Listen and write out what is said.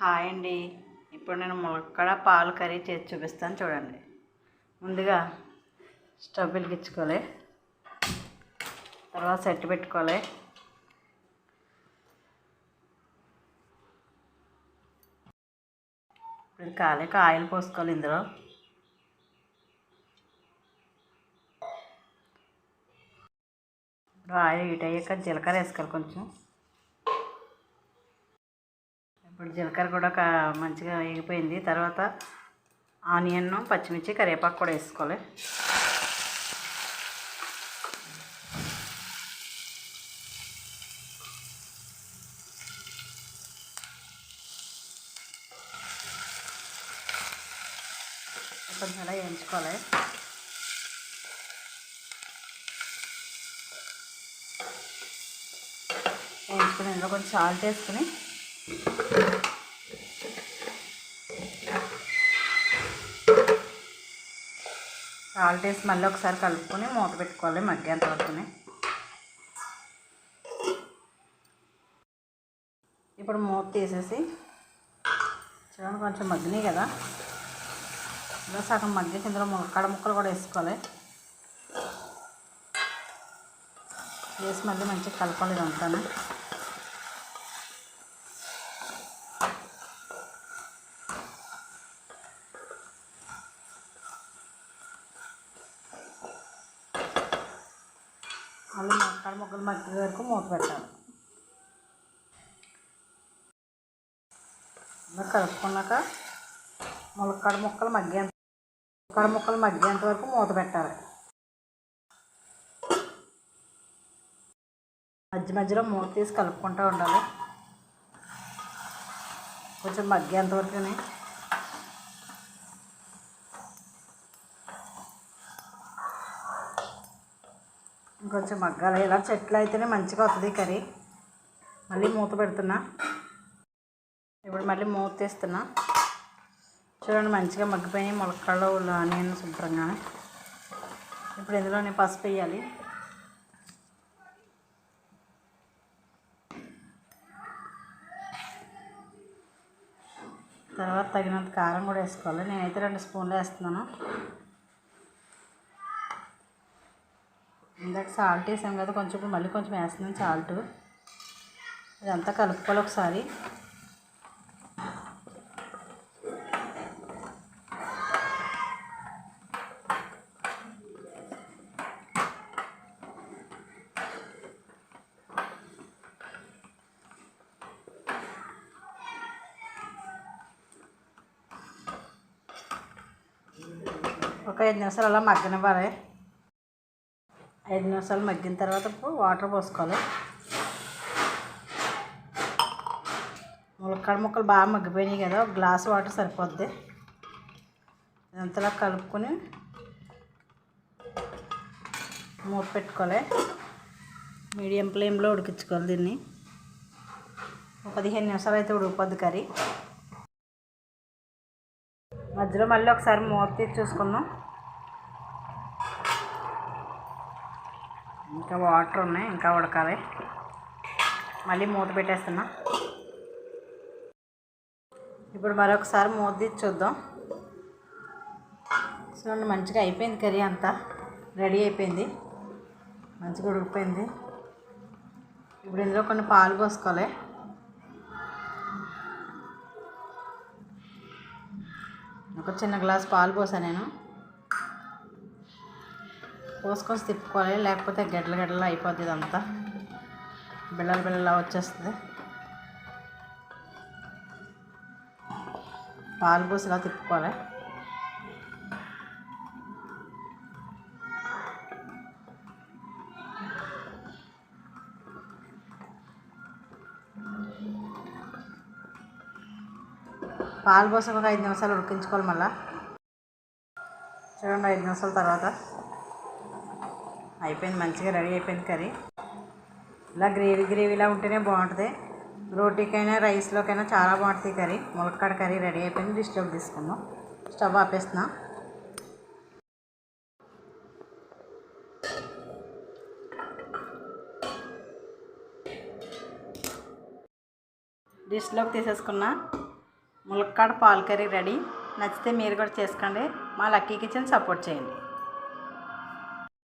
Hi అండి. ఇప్పుడు నేను ములక్కడ పాలు కర్రీ చేసి చూపిస్తాను చూడండి. ముందుగా స్టవ్ వెలిగించుకోవాలి. తర్వాత సెట్ పెట్టుకోవాలి. ఇప్పుడు కాలేక ఆయిల్ పోసుకోవాలి ఇందులో. ఇప్పుడు ఆయిల్ హీట్ అయ్యాక జీలకర్ర వేసుకోవాలి కొంచెం. ఇప్పుడు జీలకర్ర కూడా మంచిగా వేగిపోయింది. తర్వాత ఆనియన్ పచ్చిమిర్చి కరివేపాకు కూడా వేసుకోవాలి. కొంచెం అలా వేయించుకోవాలి. వేయించుకుని ఇందులో కొంచెం సాల్ట్ వేసుకుని సాల్ట్ వేసి మళ్ళీ ఒకసారి కలుపుకొని మూత పెట్టుకోవాలి మగ్గేంత వరకునే. ఇప్పుడు మూత తీసేసి చూడండి కొంచెం మగ్గినాయి కదా. ఇలా సగం మగ్గి ఇందులో ముక్కడ ముక్కలు కూడా వేసుకోవాలి. వేసి మళ్ళీ మంచిగా కలపాలి ఇదంతాను. మళ్ళీ ముక్కలు ముక్కలు మగ్గే వరకు మూత పెట్టాలి. ఇలా కలుపుకున్నాక ములక్కడ ముక్కలు మగ్గేంత ములక్కడ ముక్కలు మగ్గేంత వరకు మూత పెట్టాలి. మధ్య మధ్యలో మూత తీసి కలుపుకుంటూ ఉండాలి. కొంచెం మగ్గేంత వరకునే కొంచెం మగ్గాలి. ఇలా చెట్లు అయితేనే మంచిగా వస్తుంది కర్రీ. మళ్ళీ మూత పెడుతున్నా. ఇప్పుడు మళ్ళీ మూత తీస్తున్నా. చూడండి మంచిగా మగ్గిపోయినాయి. మొలకలు ఆనియన్ శుభ్రంగా. ఇప్పుడు ఇందులోనే పసుపు వేయాలి. తర్వాత తగినంత కారం కూడా వేసుకోవాలి. నేనైతే రెండు స్పూన్లు వేస్తున్నాను. ఇందాక సాల్ట్ వేసాం కదా కొంచెం ఇప్పుడు మళ్ళీ కొంచెం వేస్తున్నాం సాల్ట్. ఇదంతా కలుపుకోవాలి ఒకసారి. ఒక ఐదు నిమిషాలు అలా మగ్గనివ్వాలి. ఐదు నిమిషాలు మగ్గిన తర్వాత ఇప్పుడు వాటర్ పోసుకోవాలి. ములక్కడ ముక్కలు బాగా మగ్గిపోయినాయి కదా ఒక గ్లాస్ వాటర్ సరిపోద్ది. ఇదంతలా కలుపుకొని మూత పెట్టుకోవాలి. మీడియం ఫ్లేమ్లో ఉడికించుకోవాలి దీన్ని. పదిహేను నిమిషాలు అయితే ఉడికిపోద్ది కర్రీ. మధ్యలో మళ్ళీ ఒకసారి మూత తీసి చూసుకుందాం. ఇంకా వాటర్ ఉన్నాయి ఇంకా ఉడకాలి. మళ్ళీ మూత పెట్టేస్తున్నా. ఇప్పుడు మరొకసారి మూత తీసి చూద్దాం. చూడండి మంచిగా అయిపోయింది కర్రీ అంతా. రెడీ అయిపోయింది. మంచిగా ఉడికిపోయింది. ఇప్పుడు ఇందులో కొన్ని పాలు పోసుకోవాలి. ఒక చిన్న గ్లాస్ పాలు పోసాను నేను. పోసుకొని తిప్పుకోవాలి లేకపోతే గడ్డలు గడ్డలు అయిపోద్ది ఇదంతా. బిళ్ళలు బిళ్ళలా వచ్చేస్తుంది. పాలు పోసిలా తిప్పుకోవాలి. పాలు పోసి ఒక ఐదు నిమిషాలు ఉడికించుకోవాలి మళ్ళీ. చూడండి ఐదు నిమిషాల తర్వాత. అయిపోయింది మంచిగా రెడీ అయిపోయింది కర్రీ. ఇలా గ్రేవీ గ్రేవీలా ఉంటేనే బాగుంటుంది. రోటీకైనా రైస్లోకైనా చాలా బాగుంటుంది కర్రీ. ములక్కాడ కర్రీ రెడీ అయిపోయింది డిష్లోకి తీసుకుందాం. స్టవ్ ఆపేస్తున్నా. డిష్లోకి తీసేసుకున్నా. ములక్కాడ పాలు కర్రీ రెడీ. నచ్చితే మీరు కూడా చేసుకోండి. మా లక్కీ కిచెన్ సపోర్ట్ చేయండి.